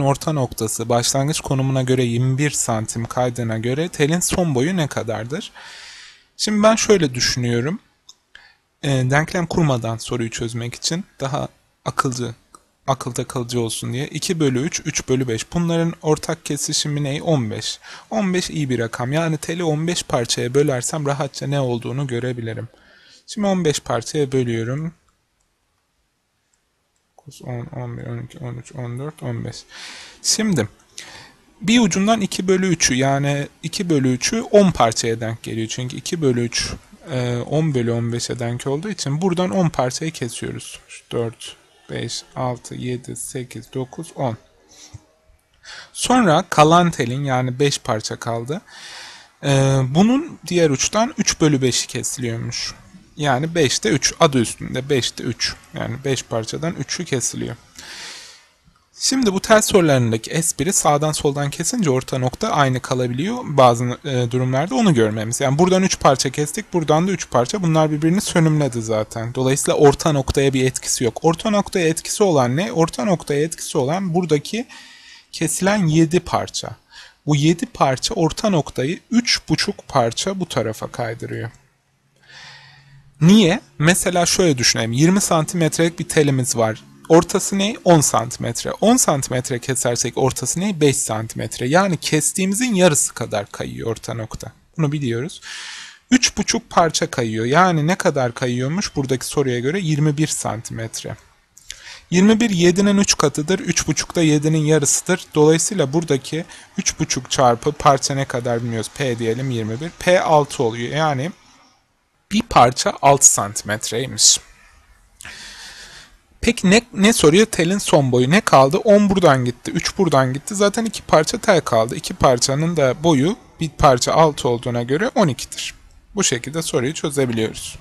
orta noktası başlangıç konumuna göre 21 santim kaydına göre telin son boyu ne kadardır? Şimdi ben şöyle düşünüyorum. E, denklem kurmadan soruyu çözmek için daha akılcı, akılda kalıcı olsun diye 2 bölü 3, 3 bölü 5. Bunların ortak kesişimi ne? 15. 15 iyi bir rakam. Yani teli 15 parçaya bölersem rahatça ne olduğunu görebilirim. Şimdi 15 parçaya bölüyorum. 9, 10, 11, 12, 13, 14, 15. Şimdi bir ucundan 2 bölü 3'ü yani 2 bölü 3'ü 10 parçaya denk geliyor. Çünkü 2 bölü 3 10 bölü 15'e denk olduğu için buradan 10 parçayı kesiyoruz. 4, 5, 6, 7, 8, 9, 10. Sonra kalan telin yani 5 parça kaldı. Bunun diğer uçtan 3 bölü 5'i kesiliyormuş. Yani 5'te 3 adı üstünde 5'te 3 yani 5 parçadan 3'ü kesiliyor. Şimdi bu tel sorularındaki espri sağdan soldan kesince orta nokta aynı kalabiliyor. Bazı e, durumlarda onu görmemiz. Yani buradan 3 parça kestik, buradan da 3 parça. Bunlar birbirini sönümledi zaten. Dolayısıyla orta noktaya bir etkisi yok. Orta noktaya etkisi olan ne? Orta noktaya etkisi olan buradaki kesilen 7 parça. Bu 7 parça orta noktayı 3,5 parça bu tarafa kaydırıyor. Niye? Mesela şöyle düşünelim. 20 santimetrelik bir telimiz var. Ortası ne? 10 santimetre. 10 santimetre kesersek ortası ne? 5 santimetre. Yani kestiğimizin yarısı kadar kayıyor orta nokta. Bunu biliyoruz. 3,5 parça kayıyor. Yani ne kadar kayıyormuş? Buradaki soruya göre 21 santimetre. 21 7'nin 3 katıdır. 3,5 da 7'nin yarısıdır. Dolayısıyla buradaki 3,5 çarpı parça ne kadar bilmiyoruz. P diyelim 21. P 6 oluyor. Yani bir parça 6 santimetreymiş. Peki ne, ne soruyor? Telin son boyu ne kaldı? 10 buradan gitti, 3 buradan gitti. Zaten 2 parça tel kaldı. 2 parçanın da boyu bir parça 6 olduğuna göre 12'dir. Bu şekilde soruyu çözebiliyoruz.